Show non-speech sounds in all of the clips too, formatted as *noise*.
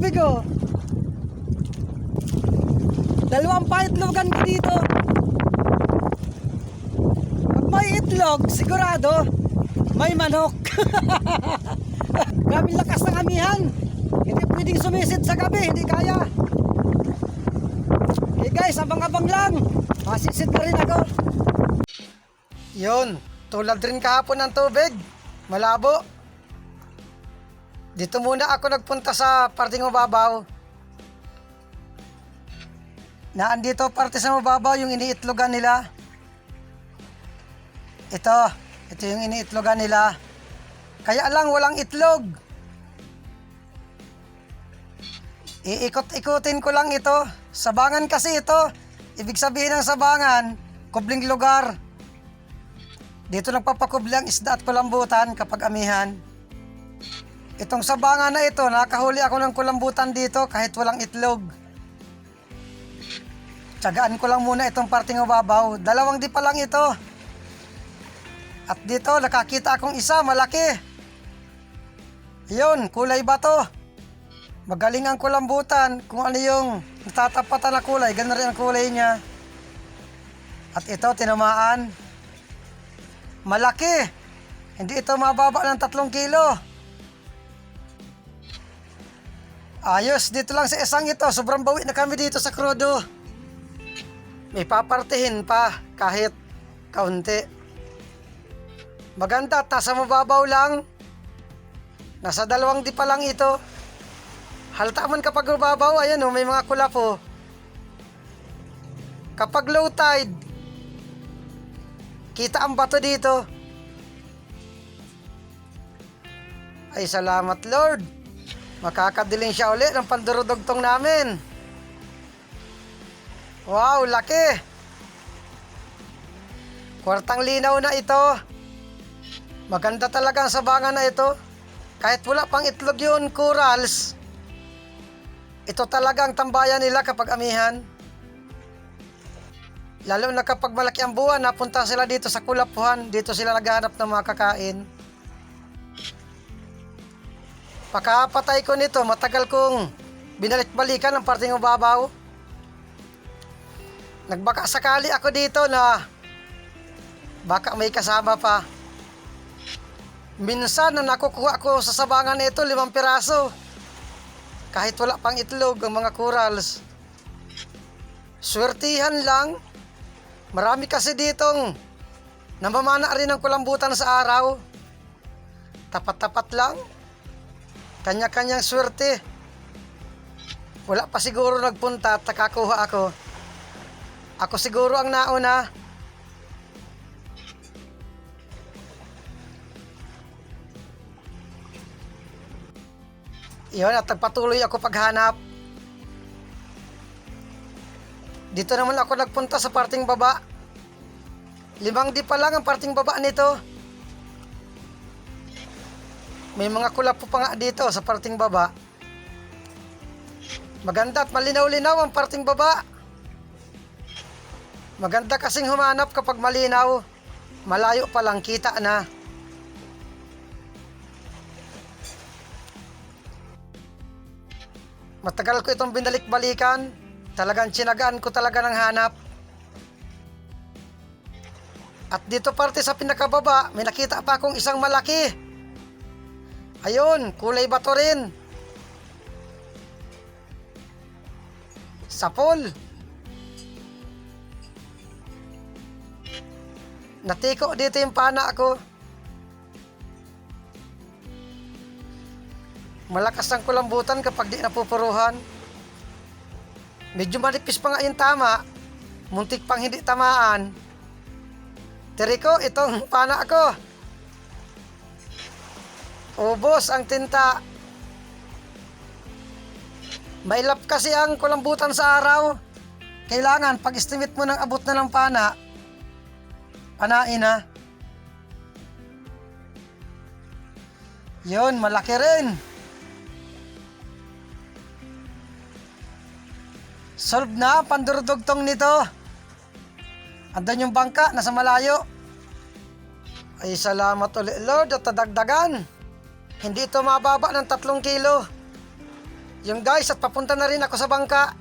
tubig oh. Dalawang pahit ko dito. Pag may itlog, sigurado, may manok. *laughs* Gabi lakas ng amihan. Hindi pwedeng sumisid sa gabi, hindi kaya. Hey guys, abang-abang lang. Masisid na rin ako. Yun, tulad rin kahapon ng tubig. Malabo. Dito muna ako nagpunta sa parting mababaw. Naandito parte sa mababaw yung iniitlogan nila. Ito, ito yung iniitlogan nila. Kaya lang walang itlog. Iikot-ikutin ko lang ito. Sabangan kasi ito. Ibig sabihin ng sabangan, kubling lugar. Dito nagpapakubli ang isda at kulambutan kapag amihan. Itong sabangan na ito, nakahuli ako ng kulambutan dito kahit walang itlog. Tsagaan ko lang muna itong parting mababaw. Dalawang di pa lang ito. At dito, nakakita akong isa, malaki. Yun, kulay ba to? Magaling ang kulambutan. Kung ano yung natatapatan na kulay, ganun rin ang kulay niya. At ito, tinamaan. Malaki. Hindi ito mababa ng tatlong kilo. Ayos, dito lang sa isang ito. Sobrang bawi na kami dito sa krudo. May papartihin pa kahit kaunti. Maganda, at nasa mababaw lang. Nasa dalawang di pa lang ito. Halata man kapag mababaw, ayan oh, may mga kulapo. Kapag low tide, kita ang bato dito. Ay salamat Lord. Makakadiling siya uli ng pandurudugtong namin. Wow, laki. Kwartang linaw na ito. Maganda talaga ang sabangan na ito. Kahit wala pang itlog yun, corals. Ito talaga ang tambayan nila kapag amihan. Lalo na kapag malaki ang buwan, napunta sila dito sa kulapuhan. Dito sila naghahanap ng mga kakain. Pakapatay ko nito, matagal kong binalik-balikan ang parting mababaw. Nagbaka sakali ako dito na baka may kasama pa. Minsan na nakukuha ko sa sabangan nito limang piraso. Kahit wala pang itlog ang mga corals. Swertihan lang. Marami kasi ditong namamana rin ng kulambutan sa araw. Tapat-tapat lang. Kanya-kanyang swerte. Wala pa siguro nagpunta at nakakuha ako. Ako siguro ang nauna. Iyon at nagpatuloy ako paghanap. Dito naman ako nagpunta sa parting baba. Limang di pa lang ang parting baba nito. May mga kulapo pa nga dito sa parting baba. Maganda at malinaw-linaw ang parting baba. Maganda kasing humanap kapag malinaw. Malayo pa lang kita na. Matagal ko itong binalik-balikan. Talagang tsinagaan ko talaga ng hanap. At dito parte sa pinakababa, may nakita pa akong isang malaki. Ayun, kulay bato rin. Sapol. Natiko dito yung pana ko. Malakas ang kulambutan kapag di napupuruhan. Medyo manipis pa nga yung tama. Muntik pang hindi tamaan. Teriko, itong pana ko. Ubos ang tinta. Mailap kasi ang kulambutan sa araw. Kailangan, pag-estimate mo ng abot na ng pana, panain na. Yun, malaki rin. Solve na, pandurudugtong nito. Andun yung bangka, nasa malayo. Ay, salamat ulit, Lord, at tadagdagan. Hindi ito mababa ng tatlong kilo. Yung guys, at papunta na rin ako sa bangka.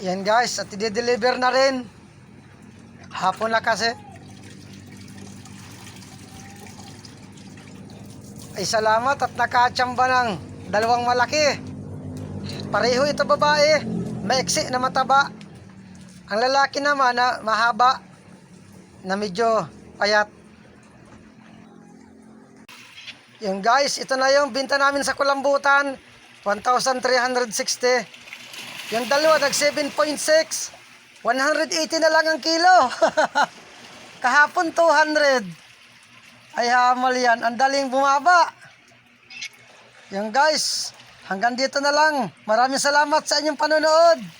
Yan guys, at i-deliver na rin. Hapon na kasi. Ay salamat at nakatsamba ng dalawang malaki. Pareho ito babae, maiksi na mataba. Ang lalaki naman na mahaba, na medyo payat. Yung guys, ito na yung binta namin sa kulambutan, 1,360. Yung dalawa, nag 7.6. 180 na lang ang kilo. *laughs* Kahapon 200. Ay hamal yan. Ang daling bumaba. Yan guys. Hanggang dito na lang. Maraming salamat sa inyong panonood.